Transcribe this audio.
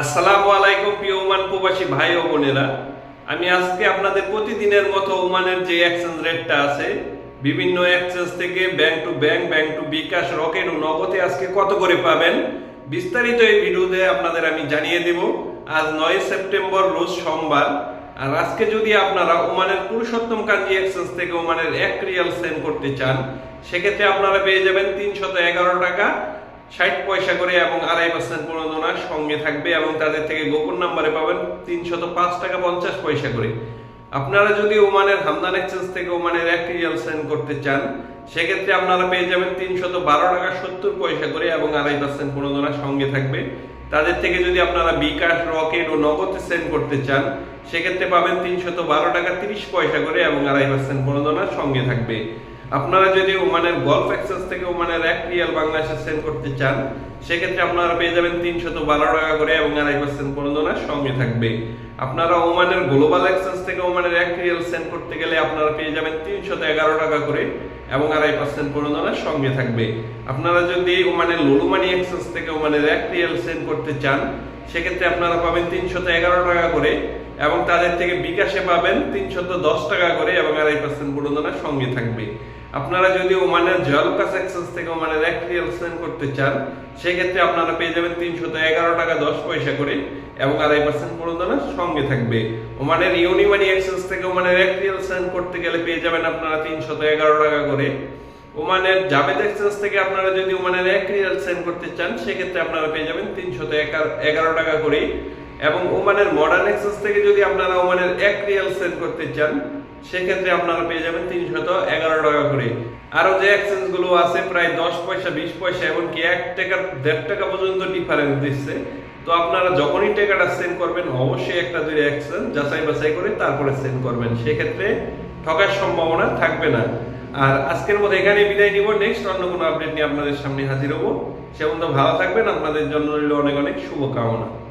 আসসালামু আলাইকুম প্রিয় ওমান প্রবাসী ভাই ও বোনেরা। আমি আজকে আপনাদের প্রতিদিনের মতো ওমানের যে এক্সচেঞ্জ রেটটা আছে, বিভিন্ন এক্সচেঞ্জ থেকে bank to bank bank to bKash Rocket ও নগদে আজকে কত করে পাবেন, বিস্তারিত এই ভিডিওতে আপনাদের আমি জানিয়ে দেব। আজ নয় সেপ্টেম্বর, রোজ সোমবার। আর আজকে যদি আপনারা ওমানের পুরুষোত্তম কাঞ্জি এক্সচেঞ্জ থেকে ওমানের এক রিয়াল সেন্ড করতে চান, সেক্ষেত্রে আপনারা পেয়ে যাবেন তিনশত এগারো টাকা। ষাট পয়সা করে এবং আড়াই পার্সেন্ট প্রণোদনা সঙ্গে থাকবে এবং তাদের থেকে গোপন নাম্বারে পাবেন তিনশত পাঁচ টাকা পঞ্চাশ পয়সা করে। আপনারা যদি ওমানের হামদান এক্সচেঞ্জ থেকে ওমানের এক রিয়াল সেন্ড করতে চান, সেক্ষেত্রে আপনারা পেয়ে যাবেন তিনশত বারো টাকা সত্তর পয়সা করে এবং আড়াই পার্সেন্ট প্রণোদনা সঙ্গে থাকবে। তাদের থেকে যদি আপনারা বিকাশ রকেট ও নগদ সেন্ড করতে চান, সেক্ষেত্রে পাবেন তিনশত বারো টাকা তিরিশ পয়সা করে এবং আড়াই পার্সেন্ট প্রণোদনা সঙ্গে থাকবে। আপনারা যদি ওমানের গলফ এক্সেস থেকে ওমানের এক রিয়াল বাংলাদেশে সেন্ড করতে চান, সেক্ষেত্রে আপনারা পেয়ে যাবেন তিনশত বারো টাকা করে এবং আড়াই পার্সেন্ট প্রণোদনা সঙ্গে থাকবে। আপনারা ওমানের গ্লোবাল এক্সেস থেকে ওমানের এক রিয়াল সেন্ড করতে গেলে আপনারা পেয়ে যাবেন তিনশত এগারো টাকা করে এবং আড়াই পার্সেন্ট প্রণোদনা সঙ্গে থাকবে। আপনারা যদি ওমানের লুলুমানি এক্সেস থেকে ওমানের এক রিয়াল সেন্ড করতে চান সেক্ষেত্রে আপনারা পাবেন তিনশত এগারো টাকা করে এবং তাদের থেকে বিকাশে পাবেন তিনশত দশ টাকা করে এবং আড়াই পার্সেন্ট প্রণোদনা সঙ্গে থাকবে। আপনারা যদি ওমানের জলকাস এক্সেস থেকে ওমানের এক রিয়াল সেন্ড করতে চান, সেক্ষেত্রে আপনারা পেয়ে যাবেন তিনশত এগারো টাকা দশ পয়সা করে এবং আড়াই পার্সেন্ট প্রণোদনা সঙ্গে থাকবে। ওমানের ইউনিমানি এক্সেস থেকে ওমানের এক রিয়াল সেন্ড করতে গেলে পেয়ে যাবেন আপনারা তিনশত এগারো টাকা করে। ওমানের জাভেদ এক্সচেঞ্জ থেকে আপনারা যদি ওমানের এক রিয়াল সেন্ড করতে চান, সেক্ষেত্রে আপনারা পেয়ে যাবেন তিনশত এগারো টাকা করে এবং ওমানের মডার্ন এক্সচেঞ্জ থেকে যদি আপনারা ওমানের এক রিয়াল সেন্ড করতে চান, সেক্ষেত্রে আপনারা পেয়ে যাবেন তিনশত এগারো টাকা করে আরও যে এক্সচেঞ্জগুলো আছে, প্রায় দশ পয়সা, বিশ পয়সা, এমনকি এক টাকা দেড় টাকা পর্যন্ত ডিফারেন্স দিচ্ছে। তো আপনারা যখনই টাকাটা সেন্ড করবেন, অবশ্যই একটা দুই এক্সচেঞ্জ যাচাই বাছাই করে তারপরে সেন্ড করবেন। সেক্ষেত্রে ঠকার সম্ভাবনা থাকবে না। আর আজকের মতো এখানে বিদায় নিব। নেক্সট অন্য কোনো আপডেট নিয়ে আপনাদের সামনে হাজির হব। সে পর্যন্ত ভালো থাকবেন। আপনাদের জন্য রইল অনেক অনেক শুভকামনা।